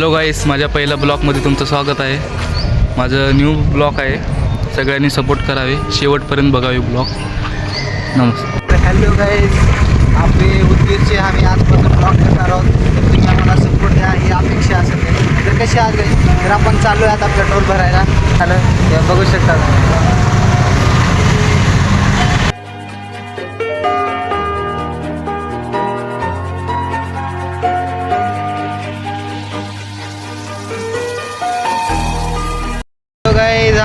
Hello गाईस माझ्या पहिल्या ब्लॉगमध्ये तुमचं स्वागत आहे. माझं न्यू ब्लॉग आहे. सगळ्यांनी सपोर्ट करावे. शेवटपर्यंत बघावे ब्लॉग. नमस्कार. हॅलो गाईज आपले उदगीरचे आम्ही आजपासून ब्लॉग करणार आहोत. तुम्ही आम्हाला सपोर्ट द्या ही अपेक्षा असेल. तर. कशी आज गाईज तर आपण चाललो आहे आता पेट्रोल भरायला. हे बघू शकता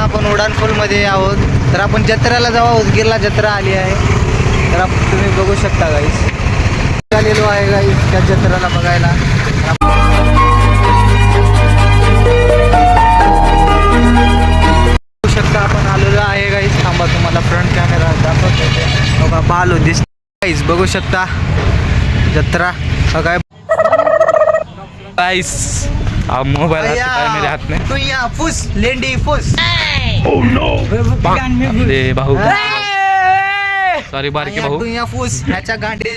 आपण उडानपूलमध्ये आहोत. तर आपण जत्रेला जावा उदगीरला जत्रा आली आहे. तर आपण तुम्ही बघू शकता गाईज आलेलो आहे गाईज त्या जत्रेला बघायला. बघू शकता आपण आलेलो आहे गाईज थांबा तुम्हाला फ्रंट कॅमेरा दाखवतो. बघा बालो दिस गाईज बघू शकता जत्रा. बघा गाईस हा मोबाईल हात में तू या फुस लेंडी फुस. आपले भाऊ. सॉरी बारके भाऊ. फुस ह्याच्या गांडी.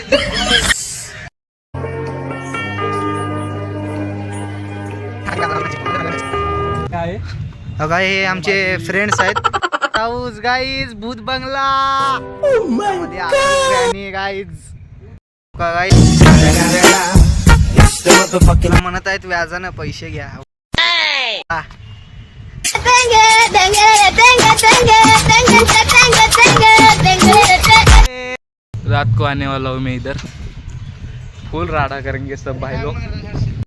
हे आमचे फ्रेंड्स आहेत. हाऊस गाईज भूत बंगला. म्हणत आहेत व्याजानं पैसे घ्या. रात को आने वाला हूँ मैं इधर। फुल राडा करेंगे सब भाई लोग।